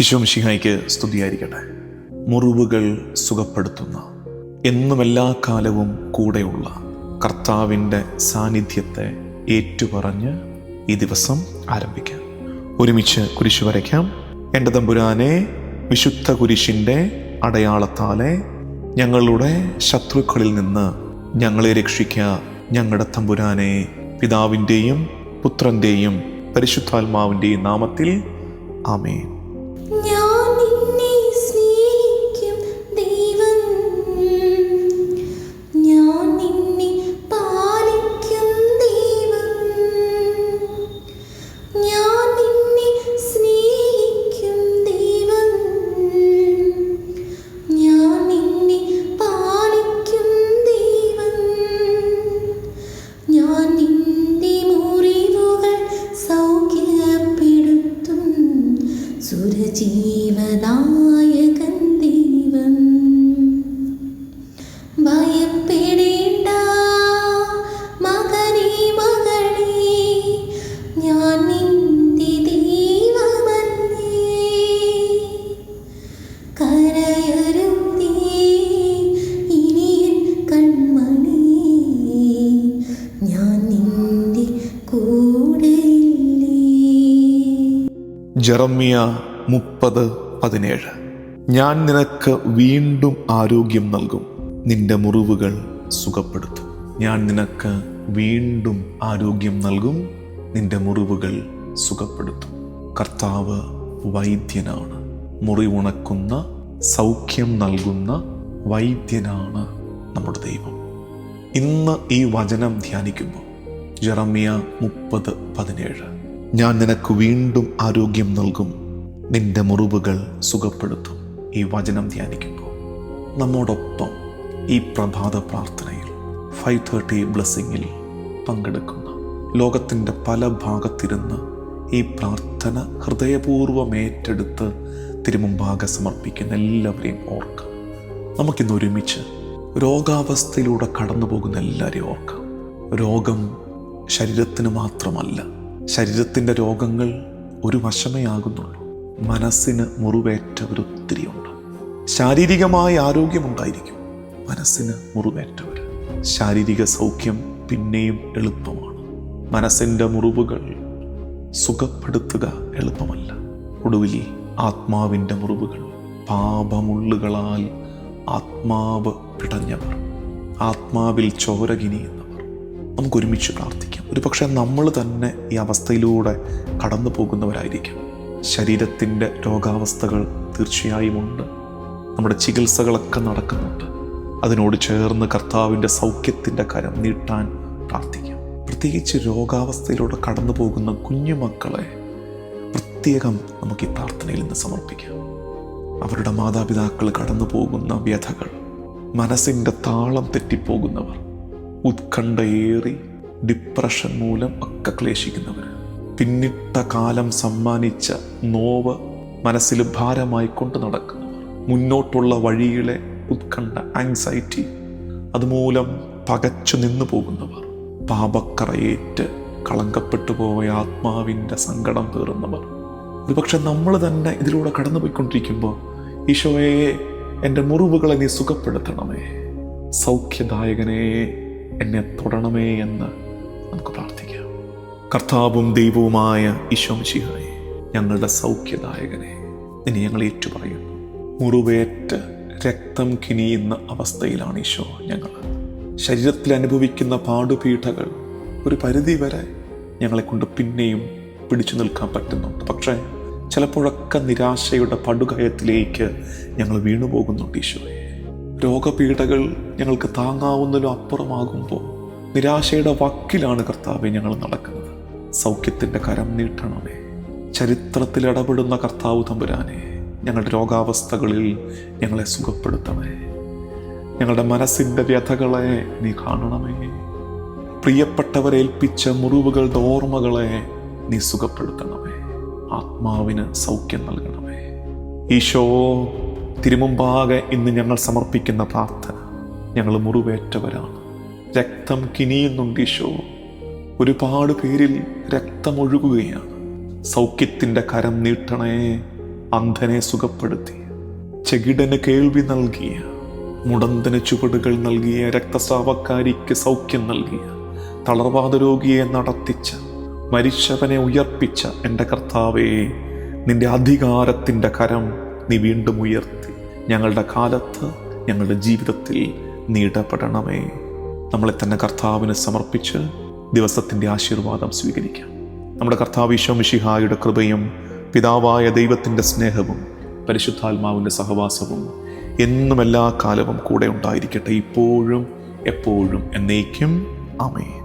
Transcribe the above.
ഈശോ മിശിഹായ്ക്ക് സ്തുതിയായിരിക്കട്ടെ. മുറിവുകൾ സുഖപ്പെടുത്തുന്ന എന്നും എല്ലാ കാലവും കൂടെയുള്ള കർത്താവിന്റെ സാന്നിധ്യത്തെ ഏറ്റുപറഞ്ഞ് ഈ ദിവസം ആരംഭിക്കാം. ഒരുമിച്ച് കുരിശു വരയ്ക്കാം. എന്റെ തമ്പുരാനെ വിശുദ്ധ കുരിശിന്റെ അടയാളത്താലെ ഞങ്ങളുടെ ശത്രുക്കളിൽ നിന്ന് ഞങ്ങളെ രക്ഷിക്കുക ഞങ്ങളുടെ തമ്പുരാനെ പിതാവിന്റെയും പുത്രന്റെയും പരിശുദ്ധാത്മാവിന്റെയും നാമത്തിൽ ആമേൻ. ഞാൻ നിന്റെ ജെറമ്യ മുപ്പത് പതിനേഴ്. ഞാൻ നിനക്ക് വീണ്ടും ആരോഗ്യം നൽകും. നിന്റെ മുറിവുകൾ സുഖപ്പെടുത്തും. ഞാൻ നിനക്ക് വീണ്ടും ആരോഗ്യം നൽകും. നിന്റെ മുറിവുകൾ സുഖപ്പെടുത്തും. കർത്താവ് വൈദ്യനാണ്. മുറിവുണക്കുന്ന സൗഖ്യം നൽകുന്ന വൈദ്യനാണ് നമ്മുടെ ദൈവം. ഇന്ന് ഈ വചനം ധ്യാനിക്കുമ്പോൾ ജറമിയ മുപ്പത് പതിനേഴ്. ഞാൻ നിനക്ക് വീണ്ടും ആരോഗ്യം നൽകും. നിന്റെ മുറിവുകൾ സുഖപ്പെടുത്തും. ഈ വചനം ധ്യാനിക്കുമ്പോൾ നമ്മോടൊപ്പം ഈ പ്രഭാത പ്രാർത്ഥനയിൽ ഫൈവ് തേർട്ടി ബ്ലെസ്സിങ്ങിൽ പങ്കെടുക്കുന്ന ലോകത്തിന്റെ പല ഭാഗത്തിരുന്ന് ഈ പ്രാർത്ഥന ഹൃദയപൂർവം ഏറ്റെടുത്ത് തിരുമുമ്പാകെ സമർപ്പിക്കുന്ന എല്ലാവരെയും ഓർക്കാം. നമുക്കിന്ന് ഒരുമിച്ച് രോഗാവസ്ഥയിലൂടെ കടന്നു പോകുന്ന എല്ലാവരെയും ഓർക്കാം. രോഗം ശരീരത്തിന് മാത്രമല്ല ശരീരത്തിന്റെ രോഗങ്ങൾ ഒരു വശമേ ആകുന്നുള്ളൂ. മനസ്സിന് മുറിവേറ്റവർ ഒത്തിരിയുണ്ട് ശാരീരികമായ ആരോഗ്യമുണ്ടായിരിക്കും മനസ്സിന് മുറിവേറ്റവർ ശാരീരിക സൗഖ്യം പിന്നെയും എളുപ്പമാണ്. മനസ്സിന്റെ മുറിവുകൾ സുഖപ്പെടുത്തുക എളുപ്പമല്ല. ഒടുവിൽ ആത്മാവിന്റെ മുറിവുകൾ പാപമുള്ളുകളാൽ ആത്മാവ് പിടഞ്ഞവർ. ആത്മാവിൽ ചോരകിനിയുന്നവർ നമുക്ക് ഒരുമിച്ച് പ്രാർത്ഥിക്കാം. ഒരു പക്ഷേ നമ്മൾ തന്നെ ഈ അവസ്ഥയിലൂടെ കടന്നു പോകുന്നവരായിരിക്കും. ശരീരത്തിന്റെ രോഗാവസ്ഥകൾ തീർച്ചയായും ഉണ്ട്. നമ്മുടെ ചികിത്സകളൊക്കെ നടക്കുന്നുണ്ട്. അതിനോട് ചേർന്ന് കർത്താവിന്റെ സൗഖ്യത്തിന്റെ കരം നീട്ടാൻ പ്രാർത്ഥിക്കാം. പ്രത്യേകിച്ച് രോഗാവസ്ഥയിലൂടെ കടന്നു പോകുന്ന കുഞ്ഞുമക്കളെ പ്രത്യേകം നമുക്ക് ഈ പ്രാർത്ഥനയിൽ നിന്ന് സമർപ്പിക്കാം. അവരുടെ മാതാപിതാക്കൾ കടന്നു പോകുന്ന വ്യഥകൾ മനസ്സിന്റെ താളം തെറ്റിപ്പോകുന്നവർ ഉത്കണ്ഠയേറി ഡിപ്രഷൻ മൂലം ഒക്കെ ക്ലേശിക്കുന്നവർ പിന്നിട്ട കാലം സമ്മാനിച്ച നോവ് മനസ്സിൽ ഭാരമായി കൊണ്ട് നടക്കുന്നവർ. മുന്നോട്ടുള്ള വഴിയിലെ ഉത്കണ്ഠ ആങ്സൈറ്റി അതുമൂലം പകച്ചു നിന്നു പോകുന്നവർ. പാപക്കറയേറ്റ് കളങ്കപ്പെട്ടു പോയ ആത്മാവിന്റെ സങ്കടം തീർന്നവർ. ഒരുപക്ഷെ നമ്മൾ തന്നെ ഇതിലൂടെ കടന്നു പോയിക്കൊണ്ടിരിക്കുമ്പോൾ ഈശോയെ എന്റെ മുറിവുകളെ നീ സുഖപ്പെടുത്തണമേ. സൗഖ്യദായകനെ എന്നെ തൊടണമേ എന്ന് നമുക്ക് പ്രാർത്ഥിക്കാം. കർത്താവും ദൈവവുമായ ഈശോമിശിഹായെ ഞങ്ങളുടെ സൗഖ്യദായകനെ ഇനി ഞങ്ങൾ ഏറ്റുപറയുന്നു. മുറിവേറ്റ് രക്തം കിനിയുന്ന അവസ്ഥയിലാണ് ഈശോ ഞങ്ങൾ. ശരീരത്തിൽ അനുഭവിക്കുന്ന പാടുപീഠകൾ ഒരു പരിധി വരെ ഞങ്ങളെ കൊണ്ട് പിന്നെയും പിടിച്ചു നിൽക്കാൻ പറ്റുന്നുണ്ട് പക്ഷേ ചിലപ്പോഴൊക്കെ നിരാശയുടെ പടുകയത്തിലേക്ക് ഞങ്ങൾ വീണുപോകുന്നുണ്ട് ഈശോയെ. രോഗപീഠകൾ ഞങ്ങൾക്ക് താങ്ങാവുന്നതിലും അപ്പുറമാകുമ്പോൾ നിരാശയുടെ വക്കിലാണ് കർത്താവെ ഞങ്ങൾ നടക്കുന്നത്. സൗഖ്യത്തിന്റെ കരം നീട്ടണമേ. ചരിത്രത്തിൽ ഇടപെടുന്ന കർത്താവ് തമ്പുരാനെ ഞങ്ങളുടെ രോഗാവസ്ഥകളിൽ ഞങ്ങളെ സുഖപ്പെടുത്തണേ ഞങ്ങളുടെ മനസ്സിന്റെ വ്യഥകളെ നീ കാണണമേ. പ്രിയപ്പെട്ടവരേൽപ്പിച്ച മുറിവുകളുടെ ഓർമ്മകളെ നീ സുഖപ്പെടുത്തണമേ. ആത്മാവിന് സൗഖ്യം നൽകണമേ. ഈശോ തിരുമുമ്പാകെ ഇന്ന് ഞങ്ങൾ സമർപ്പിക്കുന്ന പ്രാർത്ഥന ഞങ്ങൾ മുറിവേറ്റവരാണ്. രക്തം കിനിയുന്നുണ്ട് ഈശോ. ഒരുപാട് പേരിൽ രക്തമൊഴുകുകയാണ്. സൗഖ്യത്തിന്റെ കരം നീട്ടണേ അന്ധനെ സുഖപ്പെടുത്തി ചെകിടന് കേൾവി നൽകിയ മുടന്തന് ചുവടുകൾ നൽകിയ രക്തസ്രാവക്കാരിക്ക് സൗഖ്യം നൽകിയ തളർവാദ രോഗിയെ നടത്തിച്ച മരിച്ചവനെ ഉയർപ്പിച്ച എന്റെ കർത്താവേ നിന്റെ അധികാരത്തിന്റെ കരം നീ വീണ്ടും ഉയർത്തി. ഞങ്ങളുടെ കാലത്ത് ഞങ്ങളുടെ ജീവിതത്തിൽ നീ നമ്മളെ തന്നെ കർത്താവിന് സമർപ്പിച്ച് ദിവസത്തിന്റെ ആശീർവാദം സ്വീകരിക്കാം. നമ്മുടെ കർത്താവ് ഈശോമിഷിഹായുടെ കൃപയും പിതാവായ ദൈവത്തിന്റെ സ്നേഹവും പരിശുദ്ധാത്മാവിന്റെ സഹവാസവും എന്നും എല്ലാ കാലവും കൂടെ ഉണ്ടായിരിക്കട്ടെ ഇപ്പോഴും എപ്പോഴും എന്നേക്കും. അമേ